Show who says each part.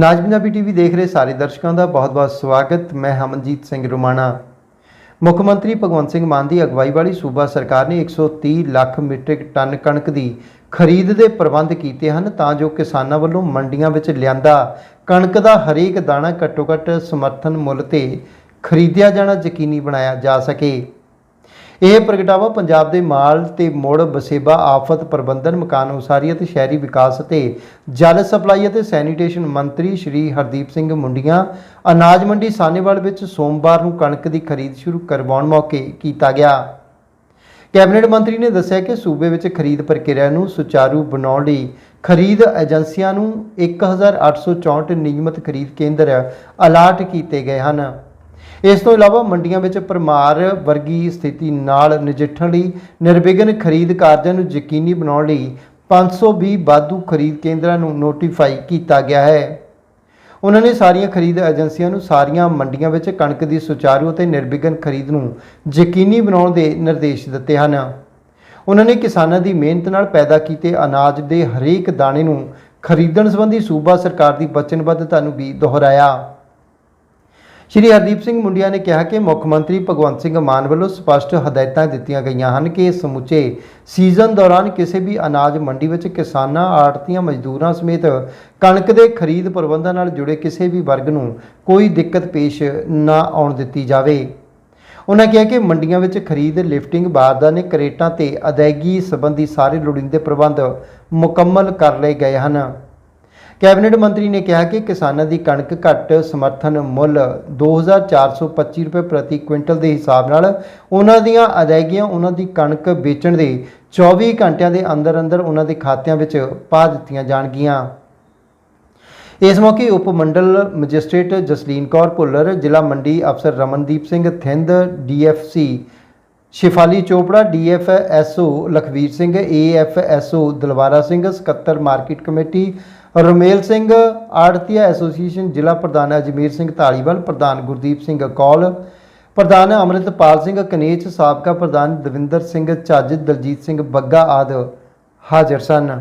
Speaker 1: ਨਾਜ Punjabi TV ਦੇਖ ਰਹੇ ਸਾਰੇ ਦਰਸ਼ਕਾਂ ਦਾ ਬਹੁਤ-ਬਹੁਤ ਸਵਾਗਤ। ਮੈਂ ਹਮਨਜੀਤ ਸਿੰਘ ਰੁਮਾਣਾ। ਮੁੱਖ ਮੰਤਰੀ ਭਗਵੰਤ ਸਿੰਘ ਮਾਨ ਦੀ ਅਗਵਾਈ ਵਾਲੀ ਸੂਬਾ ਸਰਕਾਰ ਨੇ 130 ਲੱਖ ਮੀਟ੍ਰਿਕ ਟਨ ਕਣਕ ਦੀ ਖਰੀਦ ਦੇ ਪ੍ਰਬੰਧ ਕੀਤੇ ਹਨ ਤਾਂ ਜੋ ਕਿਸਾਨਾਂ ਵੱਲੋਂ ਮੰਡੀਆਂ ਵਿੱਚ ਲਿਆਂਦਾ ਕਣਕ ਦਾ ਹਰੇਕ ਦਾਣਾ ਘੱਟੋ-ਘੱਟ ਸਮਰਥਨ ਮੁੱਲ ਤੇ ਖਰੀਦਿਆ ਜਾਣਾ ਯਕੀਨੀ ਬਣਾਇਆ ਜਾ ਸਕੇ। ਇਹ ਪ੍ਰਗਟਾਵਾ ਪੰਜਾਬ ਦੇ ਮਾਲ ਤੇ ਮੋੜ ਵਸੇਬਾ, ਆਫਤ ਪ੍ਰਬੰਧਨ, ਮਕਾਨ ਉਸਾਰੀ ਅਤੇ ਸ਼ਹਿਰੀ ਵਿਕਾਸ ਅਤੇ ਜਲ ਸਪਲਾਈ ਅਤੇ ਸੈਨੀਟੇਸ਼ਨ ਮੰਤਰੀ ਸ਼੍ਰੀ ਹਰਦੀਪ ਸਿੰਘ ਮੁੰਡੀਆਂ ਅਨਾਜ ਮੰਡੀ ਸਾਨੇਵਾਲ ਵਿੱਚ ਸੋਮਵਾਰ ਨੂੰ ਕਣਕ ਦੀ ਖਰੀਦ ਸ਼ੁਰੂ ਕਰਵਾਉਣ ਮੌਕੇ ਕੀਤਾ ਗਿਆ। ਕੈਬਨਿਟ ਮੰਤਰੀ ਨੇ ਦੱਸਿਆ ਕਿ ਸੂਬੇ ਵਿੱਚ ਖਰੀਦ ਪ੍ਰਕਿਰਿਆ ਨੂੰ ਸੁਚਾਰੂ ਬਣਾਉਣ ਲਈ ਖਰੀਦ ਏਜੰਸੀਆਂ ਨੂੰ 1864 ਨਿਯਮਤ ਖਰੀਦ ਕੇਂਦਰ ਅਲਾਟ ਕੀਤੇ ਗਏ ਹਨ। ਇਸ ਤੋਂ ਇਲਾਵਾ ਮੰਡੀਆਂ ਵਿੱਚ ਪਰਮਾਰ ਵਰਗੀ ਸਥਿਤੀ ਨਾਲ ਨਜਿੱਠਣ ਲਈ ਨਿਰਵਿਘਨ ਖਰੀਦ ਕਾਰਜਾਂ ਨੂੰ ਯਕੀਨੀ ਬਣਾਉਣ ਲਈ 520 ਵਾਧੂ ਖਰੀਦ ਕੇਂਦਰਾਂ ਨੂੰ ਨੋਟੀਫਾਈ ਕੀਤਾ ਗਿਆ ਹੈ। ਉਹਨਾਂ ਨੇ ਸਾਰੀਆਂ ਖਰੀਦ ਏਜੰਸੀਆਂ ਨੂੰ ਸਾਰੀਆਂ ਮੰਡੀਆਂ ਵਿੱਚ ਕਣਕ ਦੀ ਸੁਚਾਰੂ ਅਤੇ ਨਿਰਵਿਘਨ ਖਰੀਦ ਨੂੰ ਯਕੀਨੀ ਬਣਾਉਣ ਦੇ ਨਿਰਦੇਸ਼ ਦਿੱਤੇ ਹਨ। ਉਹਨਾਂ ਨੇ ਕਿਸਾਨਾਂ ਦੀ ਮਿਹਨਤ ਨਾਲ ਪੈਦਾ ਕੀਤੇ ਅਨਾਜ ਦੇ ਹਰੇਕ ਦਾਣੇ ਨੂੰ ਖਰੀਦਣ ਸੰਬੰਧੀ ਸੂਬਾ ਸਰਕਾਰ ਦੀ ਵਚਨਬੱਧਤਾ ਨੂੰ ਵੀ ਦੁਹਰਾਇਆ। ਸ਼੍ਰੀ ਹਰਦੀਪ ਸਿੰਘ ਮੁੰਡਿਆ ਨੇ ਕਿਹਾ ਕਿ ਮੁੱਖ ਮੰਤਰੀ ਭਗਵੰਤ ਸਿੰਘ ਮਾਨ ਵੱਲੋਂ ਸਪਸ਼ਟ ਹਦਾਇਤਾਂ ਦਿੱਤੀਆਂ ਗਈਆਂ ਹਨ ਕਿ ਸਮੁੱਚੇ ਸੀਜ਼ਨ ਦੌਰਾਨ ਕਿਸੇ ਵੀ ਅਨਾਜ ਮੰਡੀ ਵਿੱਚ ਕਿਸਾਨਾਂ, ਆੜਤੀਆਂ, ਮਜ਼ਦੂਰਾਂ ਸਮੇਤ ਕਣਕ ਦੇ ਖਰੀਦ ਪ੍ਰਬੰਧਾਂ ਨਾਲ ਜੁੜੇ ਕਿਸੇ ਵੀ ਵਰਗ ਨੂੰ ਕੋਈ ਦਿੱਕਤ ਪੇਸ਼ ਨਾ ਆਉਣ ਦਿੱਤੀ ਜਾਵੇ। ਉਹਨਾਂ ਕਿਹਾ ਕਿ ਮੰਡੀਆਂ ਵਿੱਚ ਖਰੀਦ, ਲਿਫਟਿੰਗ, ਬਾਰਦਾਨੇ, ਕਰੇਟਾਂ ਤੇ ਅਦਾਇਗੀ ਸੰਬੰਧੀ ਸਾਰੇ ਲੋੜੀਂਦੇ ਪ੍ਰਬੰਧ ਮੁਕੰਮਲ ਕਰ ਲਏ ਗਏ ਹਨ। ਕੈਬਨਿਟ ਮੰਤਰੀ ਨੇ ਕਿਹਾ ਕਿ ਕਿਸਾਨਾਂ ਦੀ ਕਣਕ ਘੱਟ ਸਮਰਥਨ ਮੁੱਲ 2425 ਰੁਪਏ ਪ੍ਰਤੀ ਕੁਇੰਟਲ ਦੇ ਹਿਸਾਬ ਨਾਲ ਉਹਨਾਂ ਦੀਆਂ ਅਦਾਇਗੀਆਂ ਉਹਨਾਂ ਦੀ ਕਣਕ ਵੇਚਣ ਦੇ 24 ਘੰਟਿਆਂ ਦੇ ਅੰਦਰ ਅੰਦਰ ਉਹਨਾਂ ਦੇ ਖਾਤਿਆਂ ਵਿੱਚ ਪਾ ਦਿੱਤੀਆਂ ਜਾਣਗੀਆਂ। ਇਸ ਮੌਕੇ ਉਪ ਮੰਡਲ ਮੈਜਿਸਟ੍ਰੇਟ ਜਸਲੀਨ ਕੌਰ ਭੁੱਲਰ, ਜ਼ਿਲ੍ਹਾ ਮੰਡੀ ਅਫਸਰ Ramandeep Singh Thind, DFC Shifali Chopra, DFSO Lakhvir Singh, AFSO Dalwara Singh, ਸਕੱਤਰ ਮਾਰਕੀਟ ਕਮੇਟੀ ਰਮੇਲ ਸਿੰਘ ਆੜਤੀਆ ਐਸੋਸੀਏਸ਼ਨ ਜ਼ਿਲ੍ਹਾ ਪ੍ਰਧਾਨ ਅਜਮੇਰ ਸਿੰਘ ਢਾਲੀਵਾਲ ਪ੍ਰਧਾਨ ਗੁਰਦੀਪ ਸਿੰਘ ਕੌਲ, ਪ੍ਰਧਾਨ ਅਮਰਿਤਪਾਲ ਸਿੰਘ ਕਨੇਚ ਸਾਬਕਾ ਪ੍ਰਧਾਨ ਦਵਿੰਦਰ ਸਿੰਘ ਚੱਜ ਦਲਜੀਤ ਸਿੰਘ ਬੱਗਾ ਆਦਿ ਹਾਜ਼ਰ ਸਨ।